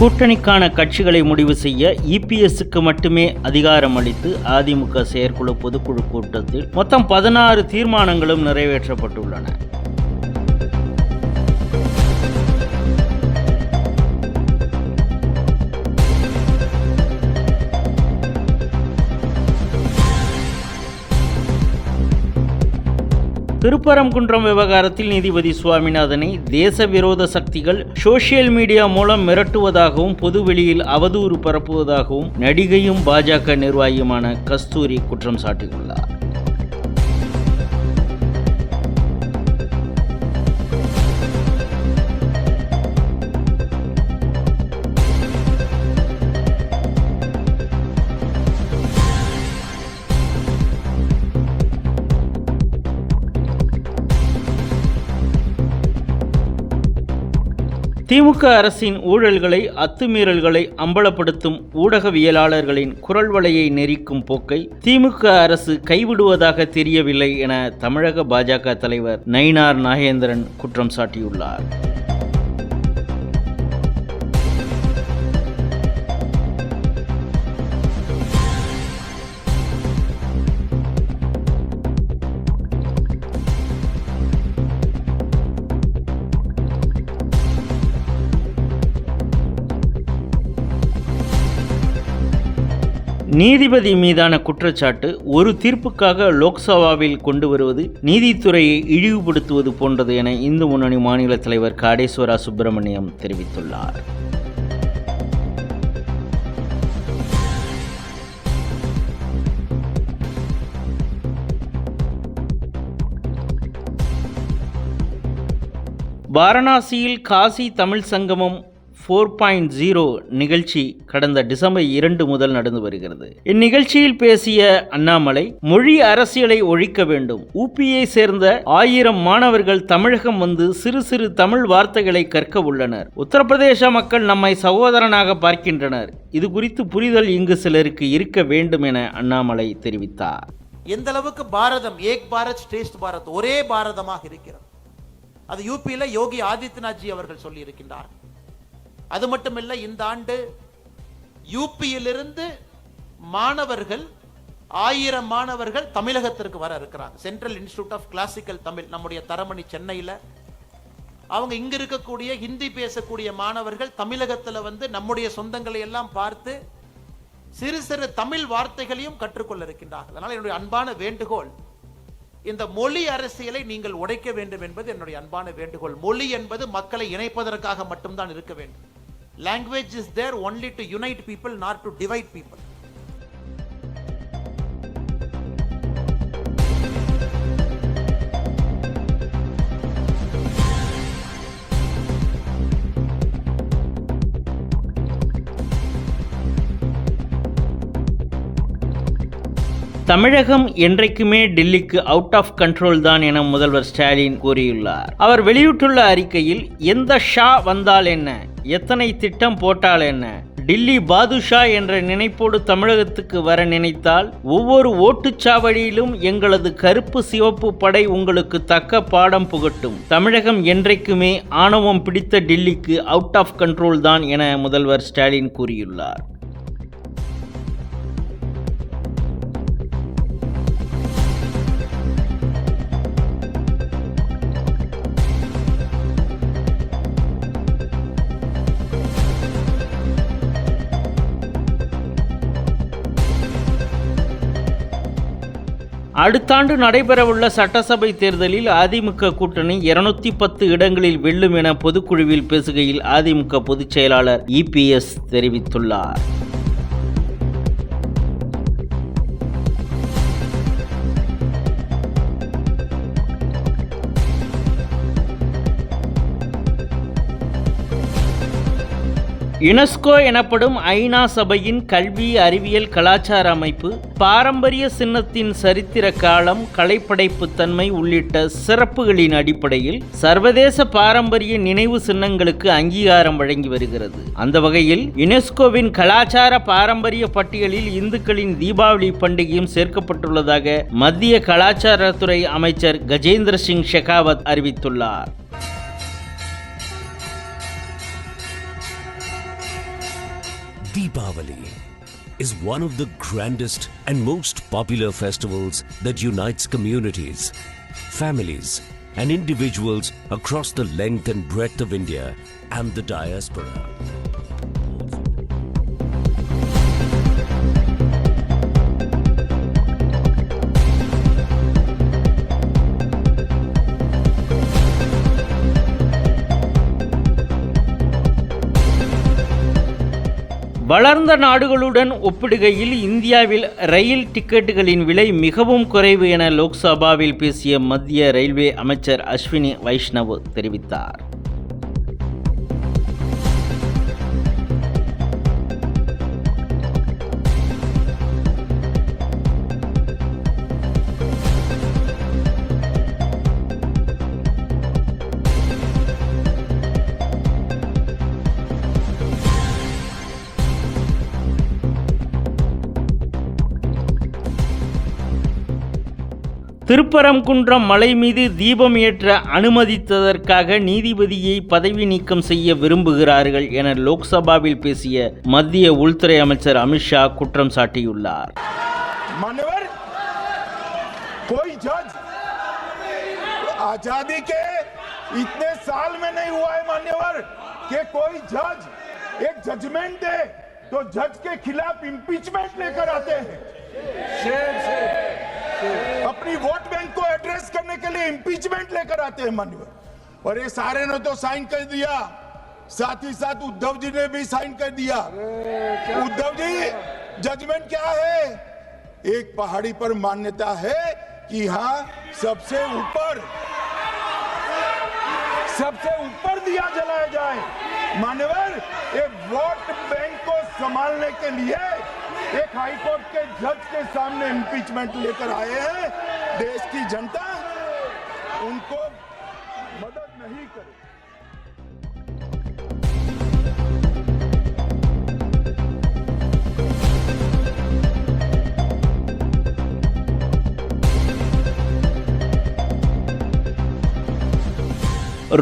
கூட்டணிக்கான கட்சிகளை முடிவு செய்ய இபிஎஸ்க்கு மட்டுமே அதிகாரம் அளித்து அதிமுக செயற்குழு பொதுக்குழு கூட்டத்தில் மொத்தம் பதினாறு தீர்மானங்களும் நிறைவேற்றப்பட்டுள்ளன. திருப்பரங்குன்றம் விவகாரத்தில் நீதிபதி சுவாமிநாதனை தேச விரோத சக்திகள் சோசியல் மீடியா மூலம் மிரட்டுவதாகவும் பொதுவெளியில் அவதூறு பரப்புவதாகவும் நடிகையும் பாஜக நிர்வாகியுமான கஸ்தூரி குற்றம் சாட்டியுள்ளார். திமுக அரசின் ஊழல்களை அத்துமீறல்களை அம்பலப்படுத்தும் ஊடகவியலாளர்களின் குரல் வலையை நெறிக்கும் போக்கை திமுக அரசு கைவிடுவதாக தெரியவில்லை என தமிழக பாஜக தலைவர் நயினார் நாகேந்திரன் குற்றம் சாட்டியுள்ளார். நீதிபதி மீதான குற்றச்சாட்டு ஒரு தீர்ப்புக்காக லோக்சபாவில் கொண்டு வருவது நீதித்துறையை இழிவுபடுத்துவது போன்றது என இந்து முன்னணி மாநில தலைவர் காடேஸ்வரா சுப்பிரமணியம் தெரிவித்துள்ளார். வாரணாசியில் காசி தமிழ் சங்கமம் ஃபோர் பாயிண்ட் ஜீரோ நிகழ்ச்சி கடந்த டிசம்பர் இரண்டு முதல் நடந்து வருகிறது. இந்நிகழ்ச்சியில் பேசிய அண்ணாமலை மொழி அரசியலை ஒழிக்க வேண்டும். ஊபியை சேர்ந்த ஆயிரம் மாணவர்கள் தமிழகம் வந்து சிறு சிறு தமிழ் வார்த்தைகளை கற்க உள்ளனர். உத்தரப்பிரதேச மக்கள் நம்மை சகோதரனாக பார்க்கின்றனர். இது குறித்து புரிதல் இங்கு சிலருக்கு இருக்க வேண்டும் என அண்ணாமலை தெரிவித்தார். எந்த அளவுக்கு பாரதம் ஏக் பாரத் ஸ்ரேஷ்ட் பாரத் ஒரே பாரதமாக இருக்கிறது. அது யூபியில் யோகி ஆதித்யநாத்ஜி அவர்கள் சொல்லி அது மட்டுமில்லை இந்த ஆண்டு யூபியிலிருந்து மாணவர்கள் ஆயிரம் மாணவர்கள் தமிழகத்திற்கு வர இருக்கிறாங்க. Central Institute of Classical Tamil நம்முடைய தரமணி சென்னையில். அவங்க இங்க இருக்கக்கூடிய ஹிந்தி பேசக்கூடிய மாணவர்கள் தமிழகத்தில் வந்து நம்முடைய சொந்தங்களை எல்லாம் பார்த்து சிறு சிறு தமிழ் வார்த்தைகளையும் கற்றுக்கொள்ள இருக்கின்றார்கள். அதனால் என்னுடைய அன்பான வேண்டுகோள் இந்த மொழி அரசியலை நீங்கள் உடைக்க வேண்டும் என்பது என்னுடைய அன்பான வேண்டுகோள். மொழி என்பது மக்களை இணைப்பதற்காக மட்டும்தான் இருக்க வேண்டும். Language is there only to unite people not to divide people Tamilagam என்றைக்குமே டெல்லிக்கு அவுட் ஆஃப் கண்ட்ரோல் தான் என முதல்வர் ஸ்டாலின் கூறியுள்ளார். அவர் வெளியிட்டுள்ள அறிக்கையில் எந்த ஷா வந்தால் என்ன? எத்தனை திட்டம் போட்டால் என்ன? டில்லி பாதுஷா என்ற நினைப்போடு தமிழகத்துக்கு வர நினைத்தால் ஒவ்வொரு ஓட்டுச்சாவடியிலும் எங்களது கருப்பு சிவப்பு படை உங்களுக்கு தக்க பாடம் புகட்டும். தமிழகம் என்றைக்குமே ஆணவம் பிடித்த டில்லிக்கு அவுட் ஆஃப் கண்ட்ரோல் தான் என முதல்வர் ஸ்டாலின் கூறியுள்ளார். அடுத்த ஆண்டு நடைபெறவுள்ள சட்டசபை தேர்தலில் அதிமுக கூட்டணி இருநூத்தி பத்து இடங்களில் வெல்லும் என பொதுக்குழுவில் பேசுகையில் அதிமுக பொதுச் செயலாளர் இபிஎஸ் தெரிவித்துள்ளார். யுனெஸ்கோ எனப்படும் ஐநா சபையின் கல்வி அறிவியல் கலாச்சார அமைப்பு பாரம்பரிய சின்னத்தின் சரித்திர காலம் கலைப்படைப்பு தன்மை உள்ளிட்ட சிறப்புகளின் அடிப்படையில் சர்வதேச பாரம்பரிய நினைவு சின்னங்களுக்கு அங்கீகாரம் வழங்கி வருகிறது. அந்த வகையில் யுனெஸ்கோவின் கலாச்சார பாரம்பரிய பட்டியலில் இந்துக்களின் தீபாவளி பண்டிகையும் சேர்க்கப்பட்டுள்ளதாக மத்திய கலாச்சாரத்துறை அமைச்சர் கஜேந்திர சிங் ஷெகாவத் அறிவித்துள்ளார். Deepavali is one of the grandest and most popular festivals that unites communities, families, and individuals across the length and breadth of India and the diaspora. வளர்ந்த நாடுகளுடன் ஒப்பிடுகையில் இந்தியாவில் ரயில் டிக்கெட்டுகளின் விலை மிகவும் குறைவு என லோக்சபாவில் பேசிய மத்திய ரயில்வே அமைச்சர் அஸ்வினி வைஷ்ணவ் தெரிவித்தார். திருப்பரங்குன்றம் மலை மீது தீபம் ஏற்ற அனுமதித்ததற்காக நீதிபதியை பதவி நீக்கம் செய்ய விரும்புகிறார்கள் என லோக்சபாவில் பேசிய மத்திய உள்துறை அமைச்சர் அமித்ஷா குற்றம் சாட்டியுள்ளார் मान्यवर कोई जज आजादी के इतने साल में नहीं हुआ है मान्यवर कि कोई जज एक जजमेंट दे तो जज के खिलाफ इंपीचमेंट लेकर आते हैं के लिए इंपीचमेंट लेकर आते हैं मान्यवर और ये सारे ने तो साइन कर दिया। साथ ही साथ उद्धव जी ने भी साइन कर दिया। उद्धव जी जजमेंट क्या है? एक पहाड़ी पर मान्यता है कि यहाँ सबसे ऊपर सबसे ऊपर दिया जलाया जाए। मान्यवर, ये वोट बैंक को संभालने के लिए एक हाईकोर्ट के जज के सामने इम्पीचमेंट लेकर आए हैं। देश की जनता उनको मदद नहीं करे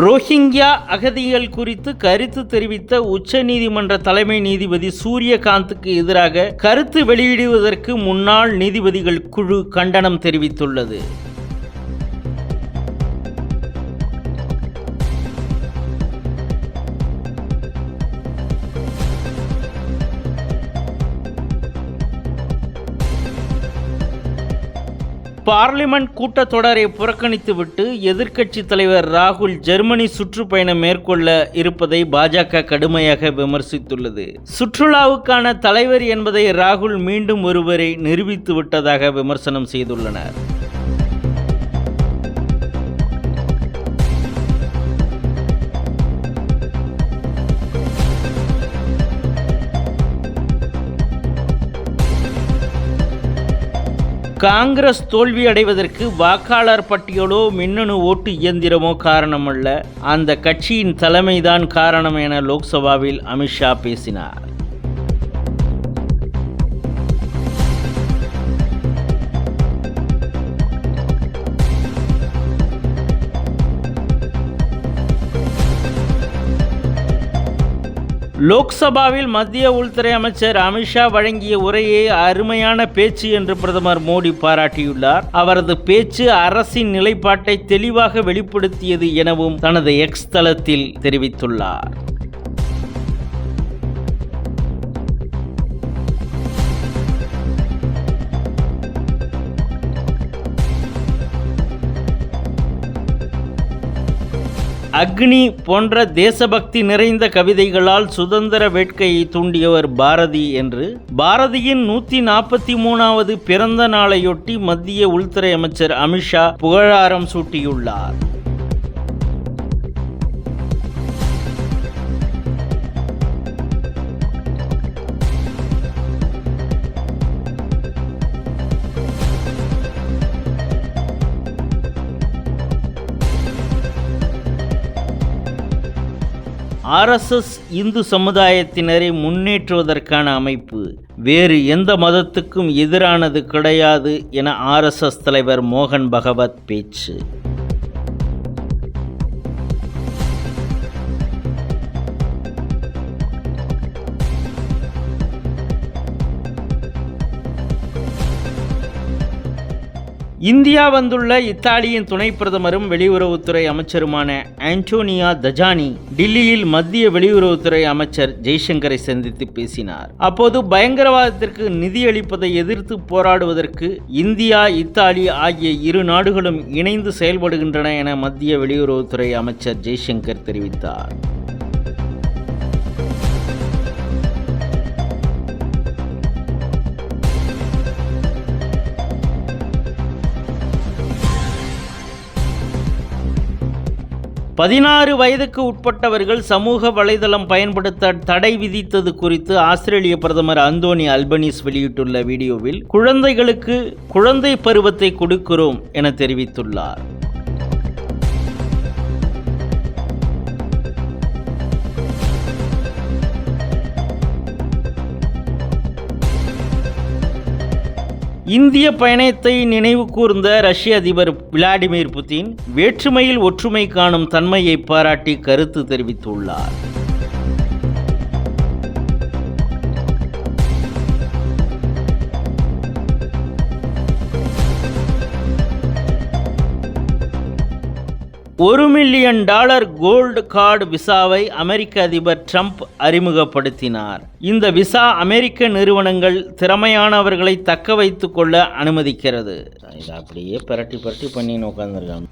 ரோஹிங்கியா அகதிகள் குறித்து கருத்து தெரிவித்த உச்சநீதிமன்ற தலைமை நீதிபதி சூரியகாந்துக்கு எதிராக கருத்து வெளியிடுவதற்கு முன்னாள் நீதிபதிகள் குழு கண்டனம் தெரிவித்துள்ளது பார்லிமெண்ட் கூட்டத்தொடரை புறக்கணித்துவிட்டு எதிர்க்கட்சி தலைவர் ராகுல் ஜெர்மனி சுற்றுப்பயணம் மேற்கொள்ள இருப்பதை பாஜக கடுமையாக விமர்சித்துள்ளது. சுற்றுலாவுக்கான தலைவர் என்பதை ராகுல் மீண்டும் ஒருவரை நிரூபித்து விட்டதாக விமர்சனம் செய்துள்ளனர். காங்கிரஸ் தோல்வி அடைவதற்கு வாக்காளர் பட்டியலோ மின்னணு ஓட்டு இயந்திரமோ காரணமல்ல. அந்த கட்சியின் தலைமைதான் காரணம் என லோக்சபாவில் அமித்ஷா பேசினார். லோக்சபாவில் மத்திய உள்துறை அமைச்சர் அமித்ஷா வழங்கிய உரையை அருமையான பேச்சு என்று பிரதமர் மோடி பாராட்டியுள்ளார். அவரது பேச்சு அரசின் நிலைப்பாட்டை தெளிவாக வெளிப்படுத்தியது எனவும் தனது எக்ஸ் தளத்தில் தெரிவித்துள்ளார். அக்னி போன்ற தேசபக்தி நிறைந்த கவிதைகளால் சுதந்திர வேட்கையை தூண்டியவர் பாரதி என்று பாரதியின் நூத்தி நாற்பத்தி மூணாவது பிறந்த நாளையொட்டி மத்திய உள்துறை அமைச்சர் அமித்ஷா புகழாரம் சூட்டியுள்ளார். ஆர்எஸ்எஸ் இந்து சமுதாயத்தினரை முன்னேற்றுவதற்கான அமைப்பு வேறு எந்த மதத்துக்கும் எதிரானது கிடையாது என ஆர்எஸ்எஸ் தலைவர் மோகன் பகவத் பேச்சு. இந்தியா வந்துள்ள இத்தாலியின் துணை பிரதமரும் வெளியுறவுத்துறை அமைச்சருமான ஆண்டோனியா தஜானி டில்லியில் மத்திய வெளியுறவுத்துறை அமைச்சர் ஜெய்சங்கரை சந்தித்து பேசினார். அப்போது பயங்கரவாதத்திற்கு நிதியளிப்பதை எதிர்த்து போராடுவதற்கு இந்தியா இத்தாலி ஆகிய இரு நாடுகளும் இணைந்து செயல்படுகின்றன என மத்திய வெளியுறவுத்துறை அமைச்சர் ஜெய்சங்கர் தெரிவித்தார். பதினாறு வயதுக்கு உட்பட்டவர்கள் சமூக வலைதளம் பயன்படுத்த தடை விதித்தது குறித்து ஆஸ்திரேலிய பிரதமர் அந்தோனி அல்பனீஸ் வெளியிட்டுள்ள வீடியோவில் குழந்தைகளுக்கு குழந்தை பருவத்தை கொடுக்கிறோம் என தெரிவித்துள்ளார். இந்திய பயணத்தை நினைவு கூர்ந்த ரஷ்ய அதிபர் விளாடிமிர் புதின் வேற்றுமையில் ஒற்றுமை காணும் தன்மையை பாராட்டி கருத்து தெரிவித்துள்ளார். ஒரு மில்லியன் டாலர் கோல்டு கார்டு விசாவை அமெரிக்க அதிபர் ட்ரம்ப் அறிமுகப்படுத்தினார். இந்த விசா அமெரிக்க நிறுவனங்கள் திறமையானவர்களை தக்க வைத்துக் கொள்ள அனுமதிக்கிறது. இதை அப்படியே பரட்டி பரட்டி பண்ணின்னு உட்காந்துருக்காங்க